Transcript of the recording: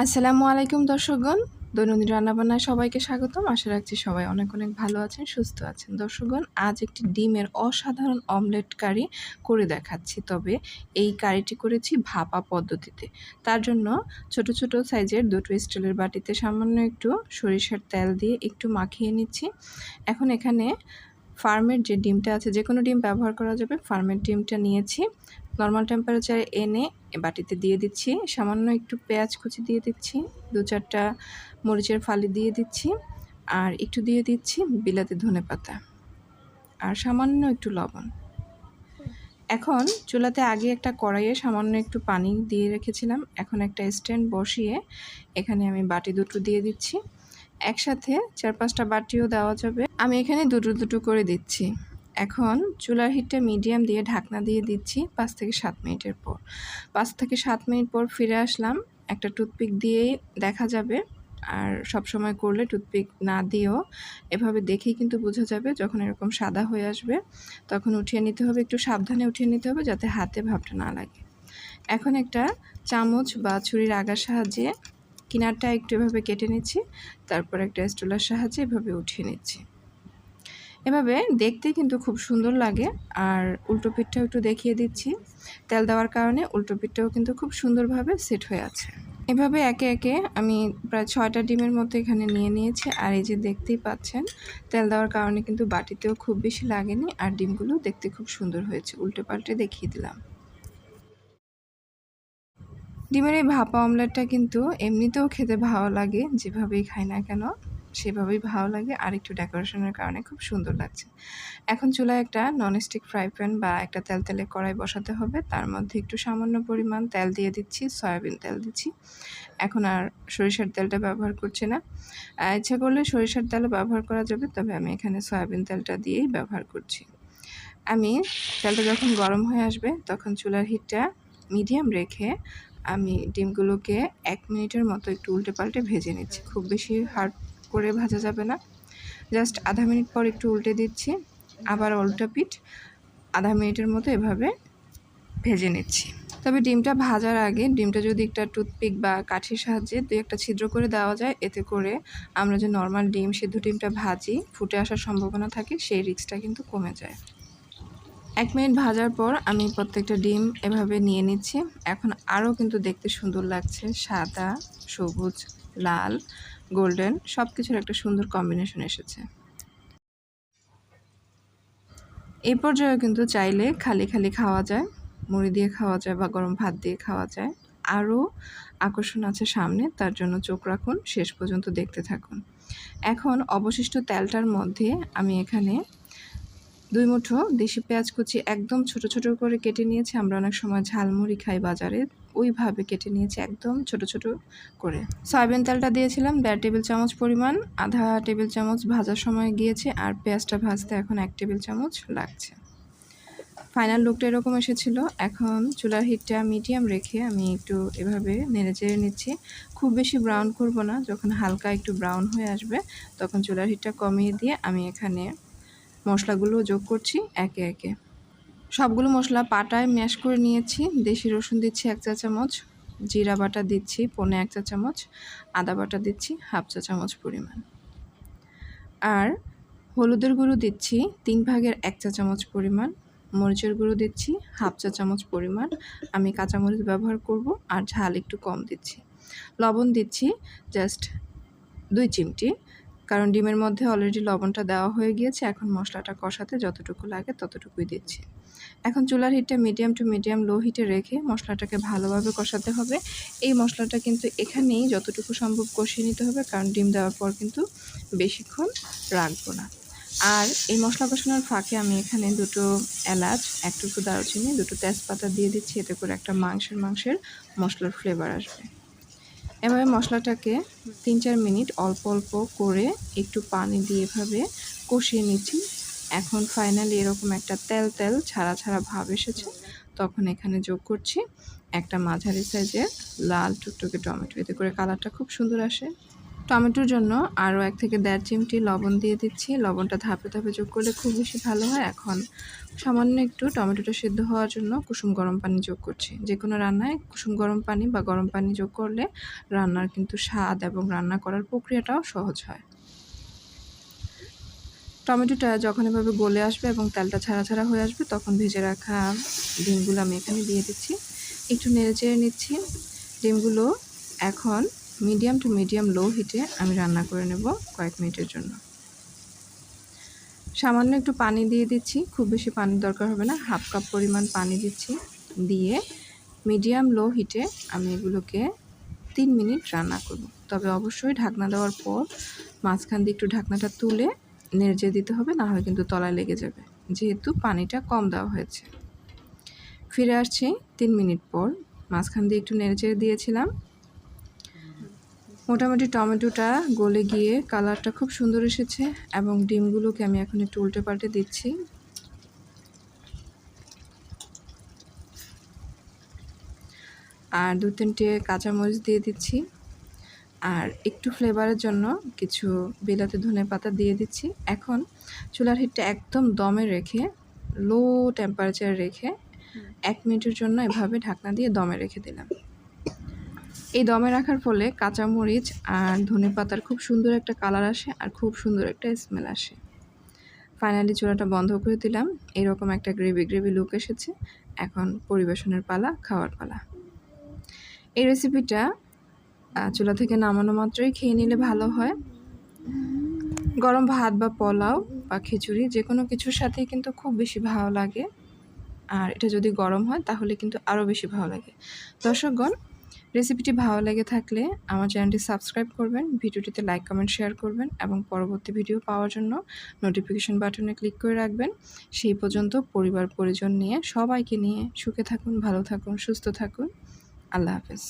আসসালামু আলাইকুম দর্শকগণ। দৈনন্দিন রান্নাবান্নায় সবাইকে স্বাগতম। আশা রাখছি সবাই অনেক অনেক ভালো আছেন, সুস্থ আছেন। দর্শকগণ, আজ একটি ডিমের অসাধারণ অমলেট কারি করে দেখাচ্ছি। তবে এই কারিটি করেছি ভাপা পদ্ধতিতে। তার জন্য ছোট ছোট সাইজের দুটো স্টিলের বাটিতে সামান্য একটু সরিষার তেল দিয়ে একটু মাখিয়ে নিচ্ছি। এখন এখানে ফার্মের যে ডিমটা আছে যে কোনো ডিম ব্যবহার করা যাবে, ফার্মের ডিমটা নিয়েছি। নর্মাল টেম্পারেচারে এনে বাটিতে দিয়ে দিচ্ছি। সামান্য একটু পেঁয়াজ কুচি দিয়ে দিচ্ছি। দু চারটা মরিচের ফালি দিয়ে দিচ্ছি। আর একটু দিয়ে দিচ্ছি বিলাতি ধনে পাতা। আর সামান্য একটু লবণ। এখন চুলাতে আগে একটা কড়াইয়ে সামান্য একটু পানি দিয়ে রেখেছিলাম। এখন একটা স্ট্যান্ড বসিয়ে এখানে আমি বাটি দুটো দিয়ে দিচ্ছি। একসাথে চার পাঁচটা বাটিও দেওয়া যাবে। আমি এখানে দুটো দুটো করে দিচ্ছি। এখন চুলার হিটটা মিডিয়াম দিয়ে ঢাকনা দিয়ে দিচ্ছি পাঁচ থেকে সাত মিনিটের পর। পাঁচ থেকে সাত মিনিট পর ফিরে আসলাম, একটা টুথপিক দিয়েই দেখা যাবে। আর সব সময় করলে টুথপিক না দিয়েও এভাবে দেখেই কিন্তু বোঝা যাবে যখন এরকম সাদা হয়ে আসবে, তখন উঠিয়ে নিতে হবে, একটু সাবধানে উঠিয়ে নিতে হবে যাতে হাতে ভাবটা না লাগে। এখন একটা চামচ বা ছুরির আগার সাহায্যে কিনারটা একটু এভাবে কেটে নিচ্ছি, তারপর একটা স্টুলার সাহায্যে এভাবে উঠিয়ে নিচ্ছি। এভাবে দেখতে কিন্তু খুব সুন্দর লাগে। আর উল্টো পিঠটাও একটু দেখিয়ে দিচ্ছি। তেল দেওয়ার কারণে উল্টো পিঠটাও কিন্তু খুব সুন্দরভাবে সেট হয়ে আছে। এভাবে একে একে আমি প্রায় ছয়টা ডিমের মতো এখানে নিয়ে নিয়েছি। আর এই যে দেখতেই পাচ্ছেন, তেল দেওয়ার কারণে কিন্তু বাটিতেও খুব বেশি লাগেনি। আর ডিমগুলো দেখতে খুব সুন্দর হয়েছে। উল্টে পাল্টে দেখিয়ে দিলাম। ডিমের এই ভাপা অমলেটটা কিন্তু এমনিতেও খেতে ভালো লাগে, যেভাবেই খাই না কেন। সেভাবেই ভালো লাগে। আর একটু ডেকোরেশনের কারণে খুব সুন্দর লাগছে। এখন চুলায় একটা ননস্টিক ফ্রাই প্যান বা একটা তেল তেলে কড়াই বসাতে হবে। তার মধ্যে একটু সামান্য পরিমাণ তেল দিয়ে দিচ্ছি, সয়াবিন তেল দিচ্ছি। এখন আর সরিষার তেলটা ব্যবহার করছি না। ইচ্ছা করলে সরিষার তেলও ব্যবহার করা যাবে, তবে আমি এখানে সয়াবিন তেলটা দিয়েই ব্যবহার করছি। আমি তেলটা যখন গরম হয়ে আসবে, তখন চুলার হিটটা মিডিয়াম রেখে আমি ডিমগুলোকে এক মিনিটের মতো একটু উল্টে পাল্টে ভেজে নিচ্ছি। খুব বেশি হার্ড করে ভাজা যাবে না। জাস্ট আধা মিনিট পর একটু উল্টে দিচ্ছি। আবার উল্টা পিঠ আধা মিনিটের মতো এভাবে ভেজে নিচ্ছি। তবে ডিমটা ভাজার আগে ডিমটা যদি একটা টুথপিক বা কাঠির সাহায্যে দুই একটা ছিদ্র করে দেওয়া যায়, এতে করে আমরা যে নর্মাল ডিম, সিদ্ধ ডিমটা ভাজি, ফুটে আসার সম্ভাবনা থাকে, সেই রিক্সটা কিন্তু কমে যায়। এক মিনিট ভাজার পর আমি প্রত্যেকটা ডিম এভাবে নিয়ে নিচ্ছি। এখন আরও কিন্তু দেখতে সুন্দর লাগছে, সাদা, সবুজ, লাল। গোল্ডেন সব কিছুর একটা সুন্দর কম্বিনেশন এসেছে। এই পর্যায়েও কিন্তু চাইলে খালি খালি খাওয়া যায়, মুড়ি দিয়ে খাওয়া যায় বা গরম ভাত দিয়ে খাওয়া যায়। আরও আকর্ষণ আছে সামনে, তার জন্য চোখ রাখুন, শেষ পর্যন্ত দেখতে থাকুন। এখন অবশিষ্ট তেলটার মধ্যে আমি এখানে দুই মুঠো দেশি পেঁয়াজ কুচি একদম ছোট ছোট করে কেটে নিয়েছি। আমরা অনেক সময় ঝালমুড়ি খাই বাজারে। ওইভাবে কেটে নিয়েছি একদম ছোট ছোট করে। সয়াবিন তেলটা দিয়েছিলাম, দেড় টেবিল চামচ পরিমাণ, আধা টেবিল চামচ ভাজার সময় গিয়েছে আর পেঁয়াজটা ভাজতে এখন এক টেবিল চামচ লাগছে। ফাইনাল লুকটা এরকম এসেছিল। এখন চুলার হিটটা মিডিয়াম রেখে আমি একটু এভাবে নেড়ে চেড়ে নিচ্ছি। খুব বেশি ব্রাউন করব না, যখন হালকা একটু ব্রাউন হয়ে আসবে, তখন চুলার হিটটা কমিয়ে দিয়ে আমি এখানে মশলাগুলো যোগ করছি একে একে। সবগুলো মশলা পাটায় ম্যাশ করে নিয়েছি। দেশি রসুন দিচ্ছি এক চা চামচ, জিরা বাটা দিচ্ছি পনে এক চা চামচ, আদা বাটা দিচ্ছি হাফ চা চামচ পরিমাণ। আর হলুদের গুঁড়ো দিচ্ছি তিন ভাগের এক চা চামচ পরিমাণ, মরিচের গুঁড়ো দিচ্ছি হাফ চা চামচ পরিমাণ। আমি কাঁচামরিচ ব্যবহার করব আর ঝাল একটু কম দিচ্ছি। লবণ দিচ্ছি জাস্ট দুই চিমটি। কারণ ডিমের মধ্যে অলরেডি লবণটা দেওয়া হয়ে গিয়েছে, এখন মশলাটা কষাতে যতটুকু লাগে ততটুকুই দিচ্ছি। এখন চুলার হিটটা মিডিয়াম টু মিডিয়াম লো হিটে রেখে মশলাটাকে ভালোভাবে কষাতে হবে। এই মশলাটা কিন্তু এখানেই যতটুকু সম্ভব কষিয়ে নিতে হবে, কারণ ডিম দেওয়ার পর কিন্তু বেশিক্ষণ রাখব না। আর এই মশলা কষানোর ফাঁকে আমি এখানে দুটো এলাচ, একটুকু দারুচিনি, দুটো তেজপাতা দিয়ে দিচ্ছি, এতে করে একটা মাংসের মাংসের মশলার ফ্লেভার আসবে। এভাবে মশলাটাকে তিন চার মিনিট অল্প অল্প করে একটু পানি দিয়ে এভাবে কষিয়ে নিচ্ছি। এখন ফাইনালি এরকম একটা তেল তেল ছাড়া ছাড়া ভাব এসেছে। তখন এখানে যোগ করছি একটা মাঝারি সাইজের লাল টুকটুকে টমেটো। এতে করে কালারটা খুব সুন্দর আসে। টমেটোর জন্য আরও এক থেকে দেড় চিমটি লবণ দিয়ে দিচ্ছি। লবণটা ধাপে ধাপে যোগ করলে খুব বেশি ভালো হয়। এখন সামান্য একটু টমেটোটা সিদ্ধ হওয়ার জন্য কুসুম গরম পানি যোগ করছি। যে কোনো রান্নায় কুসুম গরম পানি বা গরম পানি যোগ করলে রান্নার কিন্তু স্বাদ এবং রান্না করার প্রক্রিয়াটাও সহজ হয়। টমেটোটা যখন এভাবে গলে আসবে এবং তেলটা ছাড়া ছাড়া হয়ে আসবে, তখন ভেজে রাখা ডিমগুলো আমি এখানে দিয়ে দিচ্ছি। একটু নেড়ে চেড়ে নিচ্ছি। ডিমগুলো এখন মিডিয়াম টু মিডিয়াম লো হিটে আমি রান্না করে নেব কয়েক মিনিটের জন্য। সামান্য একটু পানি দিয়ে দিচ্ছি, খুব বেশি পানির দরকার হবে না, হাফ কাপ পরিমাণ পানি দিচ্ছি, দিয়ে মিডিয়াম লো হিটে আমি এগুলোকে তিন মিনিট রান্না করব। তবে অবশ্যই ঢাকনা দেওয়ার পর মাঝখান দিয়ে একটু ঢাকনাটা তুলে নেড়ে দিতে হবে, না হয় কিন্তু তলায় লেগে যাবে। যেহেতু পানিটা কম দেওয়া হয়েছে। ফিরে আসছি তিন মিনিট পর। মাঝখান দিয়ে একটু নেড়ে দিয়েছিলাম মোটামুটি টমেটোটা গলে গিয়ে কালারটা খুব সুন্দর এসেছে এবং ডিমগুলোকে আমি এখন একটু উল্টে পাল্টে দিচ্ছি। আর দু তিনটে কাঁচামরিচ দিয়ে দিচ্ছি। আর একটু ফ্লেভারের জন্য কিছু বিলাতে ধনে পাতা দিয়ে দিচ্ছি। এখন চুলার হিটটা একদম দমে রেখে লো টেম্পারেচার রেখে, এক মিনিটের জন্য এভাবে ঢাকনা দিয়ে দমে রেখে দিলাম। এই দমে রাখার ফলে কাঁচামরিচ আর ধনে পাতার খুব সুন্দর একটা কালার আসে আর খুব সুন্দর একটা স্মেল আসে। ফাইনালি চুলাটা বন্ধ করে দিলাম। এরকম একটা গ্রেভি গ্রেভি লুক এসেছে। এখন পরিবেশনের পালা, খাওয়ার পালা। এই রেসিপিটা চুলা থেকে নামানো মাত্রই খেয়ে নিলে ভালো হয়। গরম ভাত বা পোলাও বা খিচুড়ি যে কোনো কিছুর সাথেই কিন্তু খুব বেশি ভালো লাগে। আর এটা যদি গরম হয়, তাহলে কিন্তু আরও বেশি ভালো লাগে। দর্শকগণ রেসিপিটি ভালো লেগে থাকলে আমার চ্যানেলটি সাবস্ক্রাইব করবেন, ভিডিওটিতে লাইক, কমেন্ট, শেয়ার করবেন এবং পরবর্তী ভিডিও পাওয়ার জন্য নোটিফিকেশন বাটনে ক্লিক করে রাখবেন। সেই পর্যন্ত পরিবার পরিজন নিয়ে সবাইকে নিয়ে সুখে থাকুন, ভালো থাকুন, সুস্থ থাকুন। আল্লাহ হাফেজ।